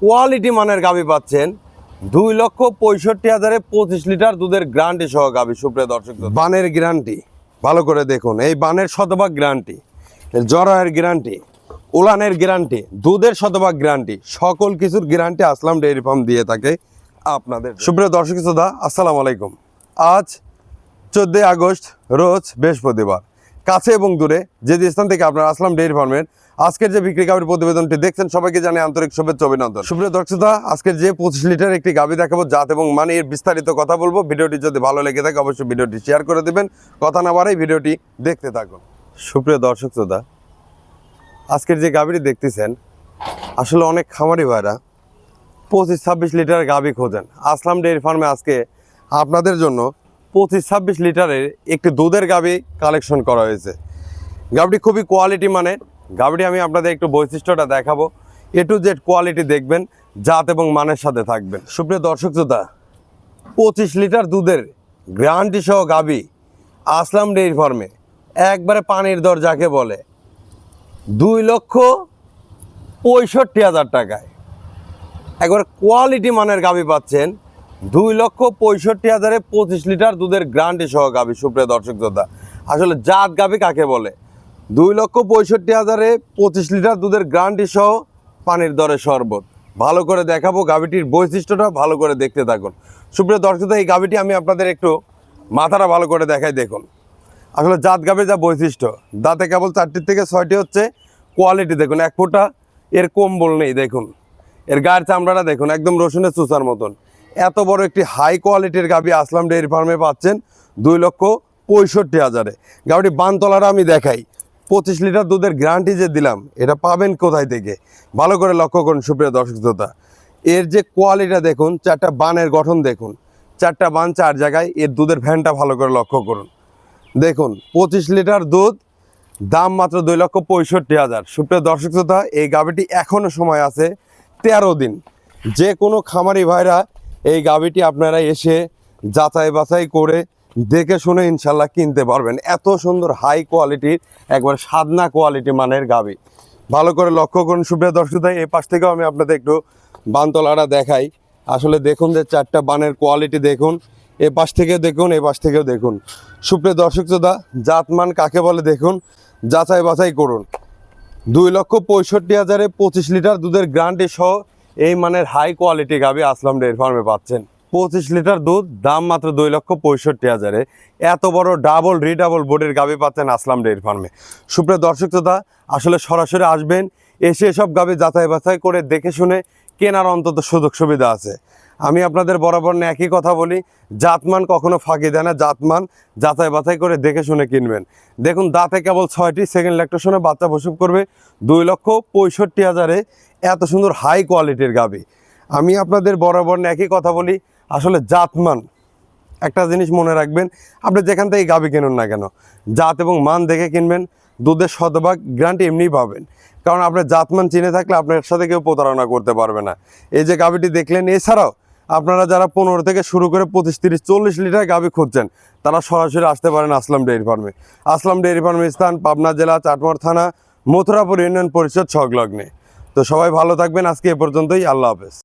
Quality মানের গাভি পাচ্ছেন দুই লক্ষ পঁয়ষট্টি হাজারে পঁচিশ লিটার দুধের গ্যারান্টি সহ গাভি। সুপ্রিয় দর্শক, বানের গ্যারান্টি ভালো করে দেখুন, এই বানের শতভাগ গ্যারান্টি জরায়ের গ্যারান্টি উলানের গ্যারান্টি দুধের শতভাগ গ্যারান্টি সকল কিছুর গ্যারান্টি আসলাম ডেয়ারি ফার্ম দিয়ে থাকে আপনাদের সুপ্রিয় দর্শক, শ্রোতা, আসসালামু আলাইকুম। আজ চোদ্দই আগস্ট, রোজ বৃহস্পতিবার। কাছে এবং দূরে যে যে স্থান থেকে আপনার আসলাম ডেয়ারি ফার্মের আজকের যে বিক্রি গাভীর প্রতিবেদনটি দেখছেন, সবাইকে জানে আন্তরিক শুভেচ্ছা অভিনন্দন। সুপ্রিয় দর্শকতা আজকের যে পঁচিশ লিটার একটি গাভী দেখাবো, জাত এবং মানে এর বিস্তারিত কথা বলব। ভিডিওটি যদি ভালো লেগে থাকে, অবশ্যই ভিডিওটি শেয়ার করে দেবেন। কথা না বাড়াই ভিডিওটি দেখতে থাকুন। সুপ্রিয় দর্শক, শ্রোতা, আজকের যে গাভীটি দেখতেছেন, আসলে অনেক খামারি ভাইরা পঁচিশ ছাব্বিশ লিটার গাভী খোঁজেন। আসলাম ডেয়ারি ফার্মে আজকে। আপনাদের জন্য পঁচিশ ছাব্বিশ লিটারের একটি দুধের গাবি কালেকশন করা হয়েছে। গাভীটি খুবই কোয়ালিটি মানে গাভীটি আমি আপনাদের একটু বৈশিষ্ট্যটা দেখাবো। এ টু জেড কোয়ালিটি দেখবেন, জাত এবং মানের সাথে থাকবেন। সুপ্রিয় দর্শক শ্রোতা, পঁচিশ লিটার দুধের গ্যারান্টি সহ গাভী আসলাম ডেয়ারি ফার্মে। একবারে পানির দর যাকে বলে, দুই লক্ষ পঁয়ষট্টি হাজার টাকায়। একবার কোয়ালিটি মানের গাবি পাচ্ছেন দুই লক্ষ পঁয়ষট্টি হাজারে পঁচিশ লিটার দুধের গ্রান্টি সহ গাভী সুপ্রিয় দর্শক শ্রোতা, আসলে জাত গাভী কাকে বলে? দুই লক্ষ পঁয়ষট্টি হাজারে পঁচিশ লিটার দুধের গ্রান্টি সহ পানির দরে শরবত। ভালো করে দেখাবো গাভীটির বৈশিষ্ট্যটা, ভালো করে দেখতে থাকুন। সুপ্রিয় দর্শক এই গাভীটি আমি আপনাদের একটু মাথাটা ভালো করে দেখাই দেখুন। আসলে জাত গাভীর যা বৈশিষ্ট্য, দাঁতে কেবল চারটির থেকে ছয়টি হচ্ছে কোয়ালিটি দেখুন, এক ফোঁটা এর কম্বল নেই দেখুন। এর গায়ের চামড়াটা দেখুন, একদম রসুনের চুচার মতন। এত বড় একটি হাই কোয়ালিটির গাবি আসলাম ডেয়ারি ফার্মে পাচ্ছেন দুই লক্ষ পঁয়ষট্টি হাজারে। গাভীটি বানতলাটা আমি দেখাই। পঁচিশ লিটার দুধের গ্যারান্টি যে দিলাম, এটা পাবেন কোথায় থেকে? ভালো করে লক্ষ্য করুন সুপ্রিয় দর্শক শ্রোতা। এর যে কোয়ালিটা দেখুন, চারটা বানের গঠন দেখুন। চারটা বান চার জায়গায়, এর দুধের ভ্যানটা ভালো করে লক্ষ্য করুন। দেখুন, পঁচিশ লিটার দুধ, দাম মাত্র দুই লক্ষ পঁয়ষট্টি হাজার। সুপ্রিয় দর্শক শ্রোতা, এই গাভীটি এখনও সময় আছে তেরো দিন। যে কোনো খামারি ভাইরা এই গাভীটি আপনারা এসে যাচাই বাছাই করে দেখে শুনে ইনশাল্লাহ কিনতে পারবেন। এত সুন্দর হাই কোয়ালিটির একবার সাদনা কোয়ালিটি মানের গাভী ভালো করে লক্ষ্য করুন সুপ্রিয় দর্শক এই পাশ থেকেও আমি আপনাদের একটু বানতলাটা দেখাই। আসলে দেখুন যে চারটা বানের কোয়ালিটি দেখুন। এ পাশ থেকে দেখুন এ পাশ থেকেও দেখুন। সুপ্রিয় দর্শক শ্রোতা জাতমান কাকে বলে দেখুন? যাচাই বাছাই করুন। দুই লক্ষ পঁয়ষট্টি হাজারে পঁচিশ লিটার দুধের গ্যারান্টি সহ এই মানের হাই কোয়ালিটি গাভি আসলাম ডেয়ারি ফার্মে পাচ্ছেন। পঁচিশ লিটার দুধ, দাম মাত্র দুই লক্ষ পঁয়ষট্টি হাজারে। এত বড় ডাবল রিডাবল বোর্ডের গাবি পাচ্ছেন আসলাম ডেয়ারি ফার্মে সুপ্রিয় দর্শক তথা আসলে সরাসরি আসবেন, এসে এসব গাভি যাচাই বাছাই করে দেখে শুনে কেনার অন্তত সুযোগ সুবিধা আছে। আমি আপনাদের বরাবর নিয়ে একই কথা বলি, জাতমান কখনো ফাঁকি দেয় না, জাতমান যাচাই বাছাই করে দেখে শুনে কিনবেন। দেখুন, দাঁতে কেবল ছয়টি সেকেন্ড ল্যাকটেশনে বাচ্চা প্রসব করবে দুই লক্ষ পঁয়ষট্টি হাজারে। এত সুন্দর হাই কোয়ালিটির গাবি। আমি আপনাদের বরাবর নিয়ে একই কথা বলি, আসলে জাতমান, একটা জিনিস মনে রাখবেন, আপনি যেখান থেকে গাবি কিনুন না কেন, জাত এবং মান দেখে কিনবেন, দুধের শতভাগ গ্যারান্টি এমনিই পাবেন। কারণ আপনার জাতমান চিনে থাকলে আপনার সাথে কেউ প্রতারণা করতে পারবে না। এই যে গাবিটি দেখলেন, এছাড়াও আপনারা যারা পনেরো থেকে শুরু করে পঁচিশ, তিরিশ, চল্লিশ লিটার গাভী খুঁজছেন, তারা সরাসরি আসতে পারেন আসলাম ডেয়ারি ফার্মে। আসলাম ডেয়ারি ফার্মের স্থান, পাবনা জেলা চাটমার থানা, মথুরাপুর ইউনিয়ন পরিষদ সংলগ্নে। তো সবাই ভালো থাকবেন, আজকে এ পর্যন্তই, আল্লাহ হাফেজ।